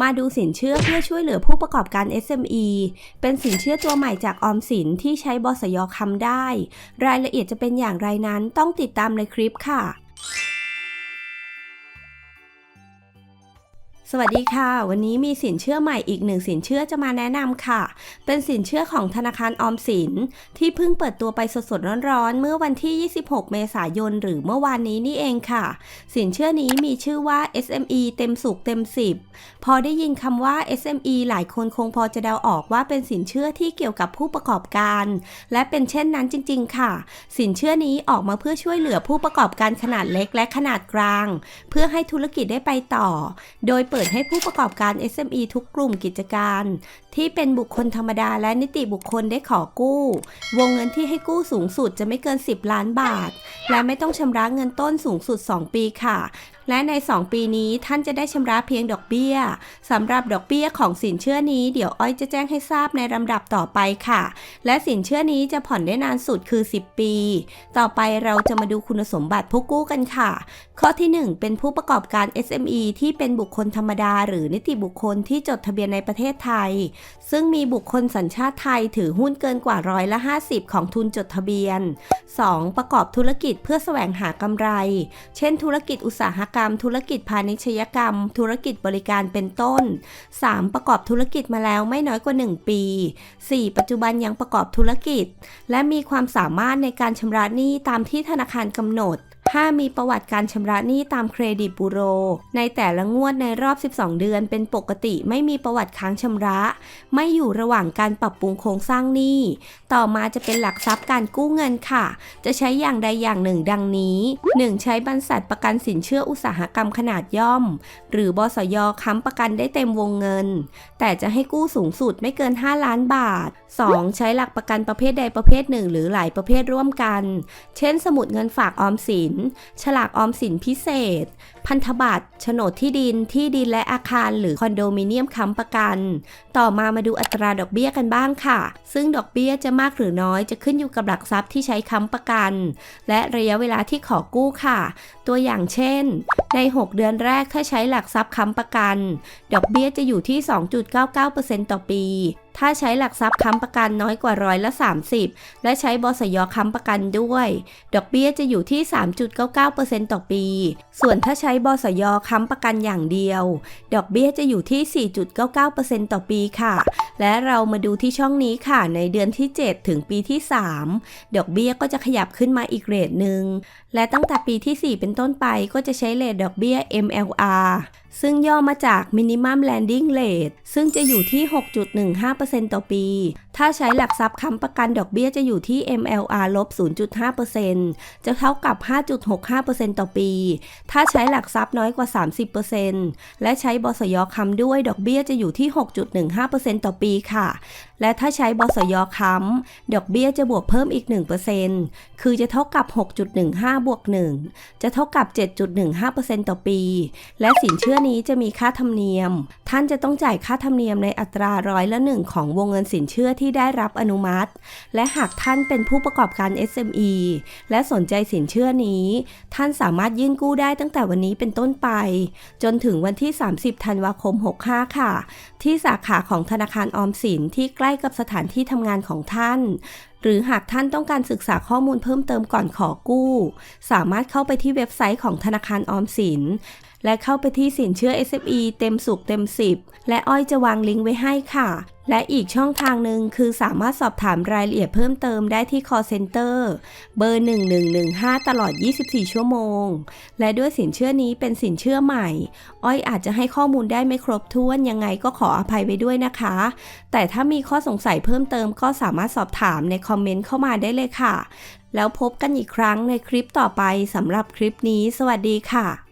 มาดูสินเชื่อเพื่อช่วยเหลือผู้ประกอบการ SME เป็นสินเชื่อตัวใหม่จากออมสินที่ใช้บสยคำได้ รายละเอียดจะเป็นอย่างไรนั้นต้องติดตามในคลิปค่ะ สวัสดีค่ะ วันนี้มีสินเชื่อใหม่อีกหนึ่งสินเชื่อจะมาแนะนำค่ะ เป็นสินเชื่อของธนาคารออมสิน ที่เพิ่งเปิดตัวไปสดๆร้อนๆ เมื่อวันที่ 26 เมษายน หรือเมื่อวานนี้นี่เองค่ะ สินเชื่อนี้มีชื่อว่า SME เต็มสุขเต็ม 10 พอได้ยินคำว่า SME หลายคนคงพอจะเดาออกว่าเป็นสินเชื่อที่เกี่ยวกับผู้ประกอบการ และเป็นเช่นนั้นจริง ๆ ค่ะ สินเชื่อนี้ออกมาเพื่อช่วยเหลือผู้ประกอบการขนาดเล็กและขนาดกลาง เพื่อให้ธุรกิจได้ไปต่อ โดยเปิดิดให้ผู้ประกอบการ SME ทุกกลุ่มกิจการ ที่เป็นบุคคลธรรมดาและนิติบุคคลได้ขอกู้ วงเงินที่ให้กู้สูงสุดจะไม่เกิน 10 ล้านบาท และไม่ต้องชำระเงินต้นสูงสุด 2 ปีค่ะ และใน 2 ปีนี้ท่านจะได้ชำระเพียงดอกเบี้ยสำหรับดอกเบี้ยของสินเชื่อนี้เดี๋ยวอ้อยจะแจ้งให้ทราบในลำดับต่อไปค่ะ และสินเชื่อนี้จะผ่อนได้นานสุดคือ 10 ปี ต่อไปเราจะมาดูคุณสมบัติผู้กู้กันค่ะ ข้อที่ 1 เป็นผู้ประกอบการ SME ที่เป็นบุคคลธรรมดา หรือนิติบุคคลที่จดทะเบียนในประเทศไทย ซึ่งมีบุคคลสัญชาติไทยถือหุ้นเกินกว่าร้อยละ 50 ของทุนจดทะเบียน 2. ประกอบธุรกิจเพื่อแสวงหากำไร เช่น ธุรกิจอุตสาหกรรมธุรกิจพาณิชยกรรม ธุรกิจบริการเป็นต้น 3. ประกอบธุรกิจมาแล้วไม่น้อยกว่า 1 ปี 4. ปัจจุบันยังประกอบธุรกิจ และมีความสามารถในการชำระหนี้ตามที่ธนาคารกำหนด 5. มีประวัติการชำระหนี้ตามเครดิตบูโร ในแต่ละงวดในรอบ 12 เดือน เป็นปกติไม่มีประวัติค้างชำระ ไม่อยู่ระหว่างการปรับปรุงโครงสร้างหนี้ ต่อมาจะเป็นหลักทรัพย์การกู้เงินค่ะ จะใช้อย่างใดอย่างหนึ่งดังนี้ 1. ใช้บรรษัทประกันสินเชื่ออุตสาหกรรมขนาดย่อม หรือบสยค้ำประกันได้เต็มวงเงิน แต่จะให้กู้สูงสุดไม่เกิน 5 ล้านบาท 2. ใช้หลักประกันประเภทใดประเภทหนึ่ง หรือหลายประเภทร่วมกัน เช่น สมุดเงินฝากออมสินฉลากออมสินพิเศษ พันธบัตรโฉนดที่ดินที่ดินและอาคารหรือคอนโดมิเนียมค้ำประกัน ต่อมามาดูอัตราดอกเบี้ยกันบ้างค่ะ ซึ่งดอกเบี้ยจะมากหรือน้อยจะขึ้นอยู่กับหลักทรัพย์ที่ใช้ค้ำประกัน และระยะเวลาที่ขอกู้ค่ะ ตัวอย่างเช่น ใน 6 เดือนแรกถ้าใช้หลักทรัพย์ค้ำประกัน ดอกเบี้ยจะอยู่ที่ 2.99%ต่อปีถ้าใช้หลักทรัพย์ค้ำประกันน้อยกว่าร้อยละ 30 และใช้บสยค้ำประกันด้วย ดอกเบี้ยจะอยู่ที่ 3.99%ต่อปี ส่วนถ้าใช้บสยค้ำประกันอย่างเดียว ดอกเบี้ยจะอยู่ที่ 4.99%ต่อปีค่ะ และเรามาดูที่ช่องนี้ค่ะ ในเดือนที่ 7 ถึงปีที่ 3 ดอกเบี้ยก็จะขยับขึ้นมาอีกเรทหนึ่งและตั้งแต่ปีที่ 4 เป็นต้นไปก็จะใช้เรทดอกเบี้ย MLR ซึ่งย่อมาจาก Minimum Landing Rate ซึ่งจะอยู่ที่ 6.15%ต่อปี ถ้าใช้หลักทรัพย์ค้ำประกันดอกเบี้ยจะอยู่ที่ MLR ลบ 0.5%จะเท่ากับ 5.65%ต่อปี ถ้าใช้หลักทรัพย์น้อยกว่า 30%และใช้บสยค้ำด้วยดอกเบี้ยจะอยู่ที่ 6.15%ต่อปีค่ะ และถ้าใช้บสยค้ำดอกเบี้ยจะบวกเพิ่มอีก 1%คือจะเท่ากับ 6.15 บวก 1 จะเท่ากับ 7.15%ต่อปี และสินเชื่อนี้จะมีค่าธรรมเนียม ท่านจะต้องจ่ายค่าธรรมเนียมในอัตราร้อยละหนึ่งของวงเงินสินเชื่อที่ได้รับอนุมัติ และหากท่านเป็นผู้ประกอบการ SME และสนใจสินเชื่อนี้ ท่านสามารถยื่นกู้ได้ตั้งแต่วันนี้เป็นต้นไป จนถึงวันที่ 30 ธันวาคม 65 ค่ะ ที่สาขาของธนาคารออมสินที่ใกล้กับสถานที่ทำงานของท่านหรือหากท่านต้องการศึกษาข้อมูลเพิ่มเติมก่อนขอกู้ สามารถเข้าไปที่เว็บไซต์ของธนาคารออมสิน และเข้าไปที่สินเชื่อ SME เต็มสุขเต็ม 10 และอ้อยจะวางลิงก์ไว้ให้ค่ะ และอีกช่องทางหนึ่งคือสามารถสอบถามรายละเอียดเพิ่มเติมได้ที่ call center เบอร์ 1115 ตลอด 24 ชั่วโมง และด้วยสินเชื่อนี้เป็นสินเชื่อใหม่ อ้อยอาจจะให้ข้อมูลได้ไม่ครบถ้วนยังไงก็ขออภัยไว้ด้วยนะคะ แต่ถ้ามีข้อสงสัยเพิ่มเติมก็สามารถสอบถามในคอมเมนต์เข้ามาได้เลยค่ะ แล้วพบกันอีกครั้งในคลิปต่อไปสำหรับคลิปนี้ สวัสดีค่ะ